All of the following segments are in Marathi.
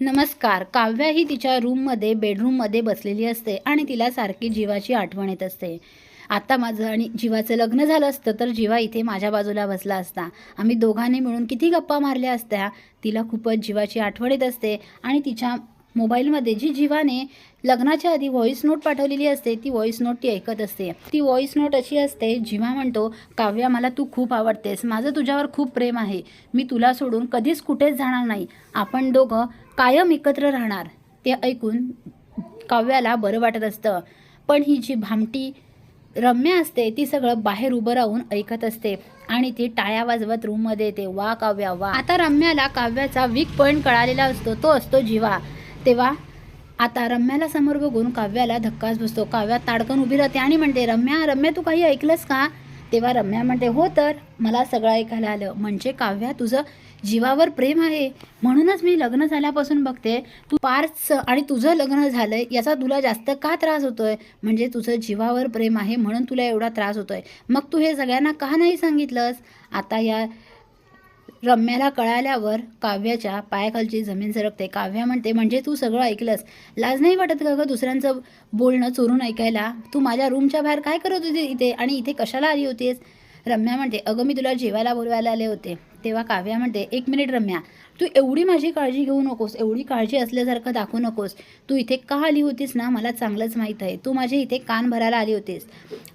नमस्कार. काव्या ही तिच्या रूममध्ये बेडरूममध्ये बसलेली असते आणि तिला सारखी जीवाची आठवण येत असते. आता माझं आणि जीवाचं लग्न झालं असतं तर जीवा इथे माझ्या बाजूला बसला असता. आम्ही दोघांनी मिळून किती गप्पा मारल्या असत्या तिला खूपच जीवाची आठवण येत असते आणि तिच्या मोबाईलमध्ये जी जीवाने लग्नाच्या आधी व्हॉईस नोट पाठवलेली असते ती व्हॉईस नोट ती ऐकत असते. ती व्हॉईस नोट अशी असते जीवा म्हणतो काव्या मला तू खूप आवडतेस. माझं तुझ्यावर खूप प्रेम आहे. मी तुला सोडून कधीच कुठेच जाणार नाही. आपण दोघं कायम एकत्र राहणार. ते ऐकून काव्याला बरं वाटत असतं. पण ही जी भामटी रम्या असते ती सगळं बाहेर उभं राहून ऐकत असते आणि ती टाळ्या वाजवत रूममध्ये येते. वा काव्या वा. आता रम्याला काव्याचा वीक पॉईंट कळालेला असतो. तो असतो जीवा. तेव्हा आता रम्याला समोर बघून काव्याला धक्काच बसतो. काव्या ताडकन उभी राहते आणि म्हणते रम्या रम्या तू काही ऐकलंस का? तेव्हा रम्या म्हणते हो तर मला सगळं ऐकायला आलं. म्हणजे काव्या तुझं जीवावर प्रेम आहे. म्हणूनच मी लग्न झाल्यापासून बघते तू पार्स आणि तुझं लग्न झालंय याचा तुला जास्त का त्रास होतोय? म्हणजे तुझं जीवावर प्रेम आहे म्हणून तुला एवढा त्रास होतोय. मग तू हे सगळ्यांना का नाही सांगितलंस? आता या रम्याला कळाल्यावर काव्याच्या पायाखालची जमीन सरकते. काव्या म्हणते म्हणजे तू सगळं ऐकलंस. लाज नाही वाटत का गं दुसऱ्यांचं बोलणं चोरून ऐकायला? तू माझ्या रूमच्या बाहेर काय करत होती इथे? आणि इथे कशाला आली होतीस? रम्या म्हणते अगं मी तुला जेवायला बोलवायला आले होते. तेव्हा काव्या म्हणते एक मिनिट रम्या तू एवढी माझी काळजी घेऊ नकोस एवढी काळजी असल्यासारखं दाखवू नकोस. तू इथे का आली होतीस ना मला चांगलंच माहीत आहे. तू माझे इथे कान भरायला आली होतीस.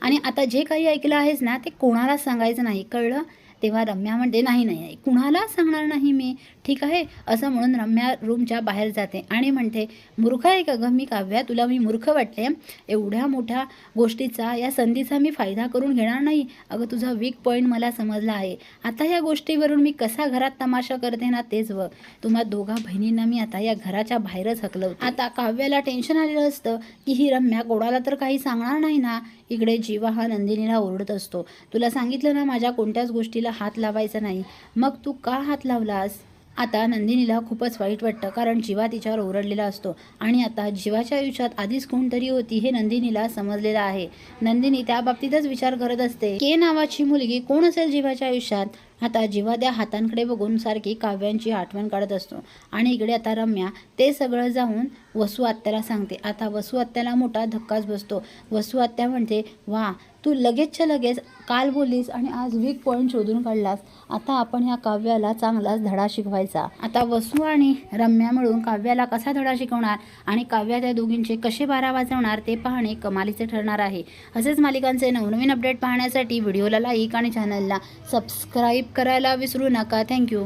आणि आता जे काही ऐकलं आहेस ना ते कोणालाच सांगायचं नाही कळलं? तेव्हा रम्या म्हणते नाही नाही कुणाला सांगणार नाही मी? ठीक आहे? असं म्हणून रम्या रूमच्या बाहेर जाते आणि म्हणते मूर्ख आहे का गं मी काव्या? तुला मी मूर्ख वाटले. एवढ्या मोठ्या गोष्टीचा या संधीचा मी फायदा करून घेणार नाही. अगं तुझा वीक पॉईंट मला समजला आहे. आता या गोष्टीवर करून मी कसा घरात तमाशा करते ना तेच व तुम्हा दोघा बहिणींना मी आता या घराच्या बाहेरच हकलवते आता काव्याला टेन्शन आलेलं असतं की ही रम्या कोणाला तर काही सांगणार नाही ना. इकडे जीवा हा नंदिनीला ओरडत असतो. तुला सांगितलं ना माझ्या कोणत्याच गोष्टीला हात लावायचा नाही. मग तू का हात लावलास? आता नंदिनीला खूपच वाईट वाटतं कारण जीवा तिच्यावर ओरडलेला असतो. आणि आता जीवाच्या आयुष्यात आधीच कोणतरी होती हे नंदिनीला समजलेलं आहे. नंदिनी त्या बाबतीतच विचार करत असते. के नावाची मुलगी कोण असेल जीवाच्या आयुष्यात? आता जीवा त्या हातांकडे बघून सारखी काव्यांची आठवण काढत असतो. आणि इकडे आता रम्या ते सगळं जाऊन वसू आत्याला सांगते. आता वसू आत्याला मोठा धक्काच बसतो. वसू आत्या म्हणते वा तू लगेचच्या लगेच काल बोललीस आणि आज वीक पॉईंट शोधून काढलास. आता आपण ह्या काव्याला चांगलाच धडा शिकवायचा. आता वसू आणि रम्या मिळून काव्याला कसा धडा शिकवणार आणि काव्या त्या दोघींचे कसे बारा वाजवणार ते पाहणे कमालीचे ठरणार आहे. असेच मालिकांचे नवनवीन अपडेट पाहण्यासाठी व्हिडिओला लाईक आणि चॅनलला सबस्क्राईब करायला विसरू नका. थँक्यू